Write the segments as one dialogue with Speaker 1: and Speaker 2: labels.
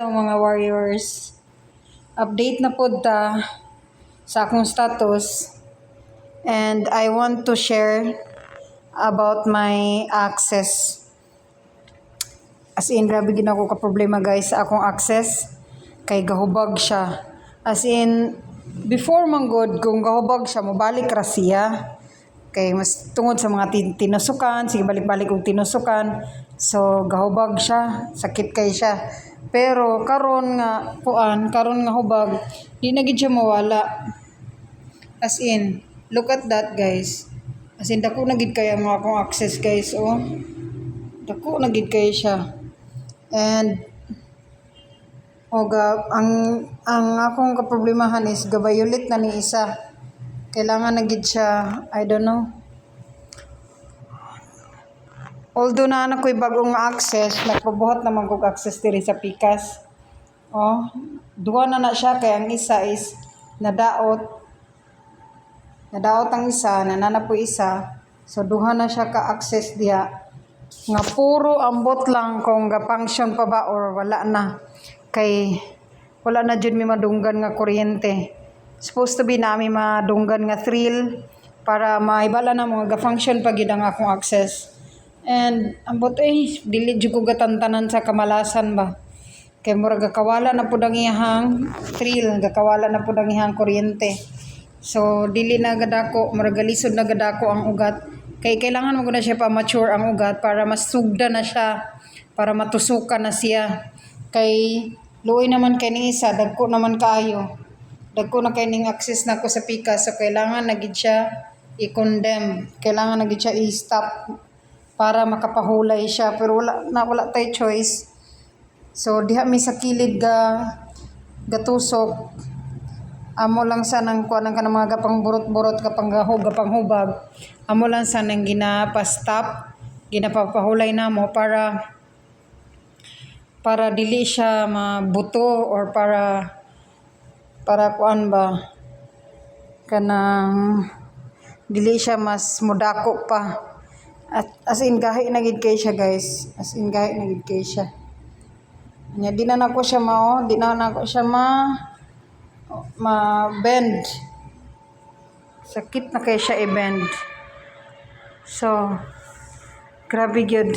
Speaker 1: Hello mga warriors. Update na po ta sa akong status and I want to share about my access. As in, grabe gina ko ka problema guys sa akong access kay gahubag siya. As in, before man god kung gahubag siya, mobalik ra siya. Kay mas tungod sa mga tin- tinusukan, sige balik-balik og tinusukan. So gahubag siya, sakit kay siya. Pero karon nga puan, karon nga hubag, di na gid siya mawala. As in, look at that guys. As in, dako na gid kaya mga akong access guys, oh. Dako na gid kaya siya. And oga ang ang akong kaproblemahan is gabayulit na ni isa. Kailangan na gid siya, I don't know. Although na anak ko'y bagong access, nagpabuhat naman kong access diri sa Pikas. Oh, duha na na siya kay ang isa is nadaot. Nadaot ang isa, nanana po isa. So duha na siya ka-access diha. Nga puro ambot lang kung ga-function pa ba or wala na. Kay wala na jud mi madunggan nga kuryente. Supposed to be nami madunggan nga thrill para maibala na mga ga-function pa gid ang akong access. And ambot eh dili jud ko gatantanan sa kamalasan ba. Kay murag gakawala na pud ang iyang thrill, gakawala na pud ang iyang kuryente. So dili na gadako, murag galisod na gadako ang ugat. Kay kailangan mo na siya pa mature ang ugat para mas sugda na siya, para matusukan na siya. Kay luoy naman kay ni isa, dagko naman kaayo. Dagko na kay ning access na ko sa pika, so kailangan na gid siya i-condemn. Kailangan na gid siya i-stop para makapahulay siya pero wala na wala tay choice. So diha mi sa kilid ga gatusok amo lang sa nang kuan ang kanang mga gapang burot-burot kapang gahog gapang hubag amo lang sa nang ginapa-stop ginapapahulay namo para para dili siya mabuto or para para kuan ba kanang dili siya mas mudako pa. At as in gahi na gid kay siya guys. As in gahi na gid kay siya. Nya di na nako siya mao di na nako siya ma ma bend sakit na kay siya i-bend. So grabe gyud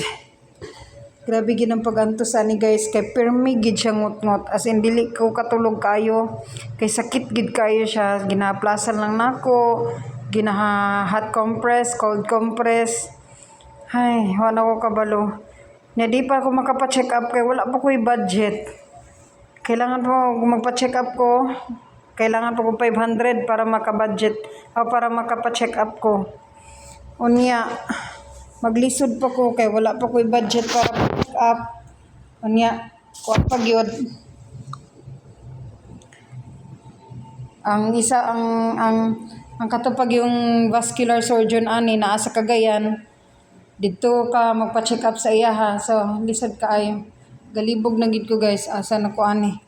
Speaker 1: grabe gyud ang pagantos ani guys. Kay pirmi gid siya ngut-ngut as in dili ko katulog kayo. Kay sakit gid kayo siya. Ginaplasan lang nako. Ginaha hot compress cold compress. Ay wala ko kabalo. Nya di pa ako makapa-check up kay wala pa ko'y budget. Kailangan po magpa-check up ko, kailangan po ko 500 para maka-budget o para makapa-check up ko. Unya, maglisod pa ko kay wala pa ko'y budget para pa-check up. Unya, kuha pa gyud. Ang isa ang ang ang katupag yung vascular surgeon ani naa sa Cagayan dito ka magpa-check up sa iya ha. So, lisod ka ayo galibog na gid ko guys asa na ko ani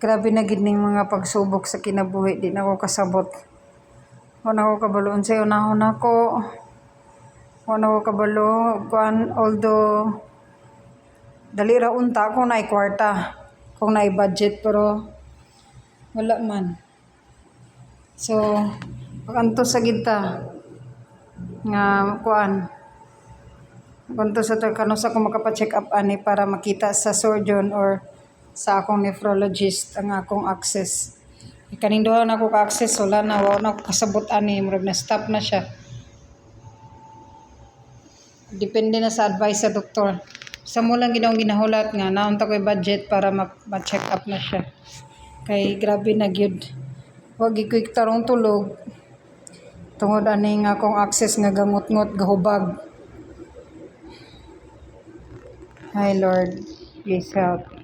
Speaker 1: grabe na gid ning mga pagsubok sa kinabuhi di na ko kasabot wala ko kabalo unsay unahon ako wala ko kabalo kuan although dali ra unta kung naay kwarta kung naay budget pero wala man so paganto sa gid ta nga kuan Kunto sa to kano sa ko makapa-check up ani para makita sa surgeon or sa akong nephrologist ang akong access. Kaning na ako ka-access wala na wa na kasabot ani murag na stop na siya. Depende na sa advice sa doktor. Sa mo lang ginawang ginahulat nga naon ta ko'y budget para ma- ma-check up na siya. Kay grabe na gyud. Wag ikoy tarong tulog. Tungod ani nga akong access nga gamot-ngot gahubag. Hi Lord, please help.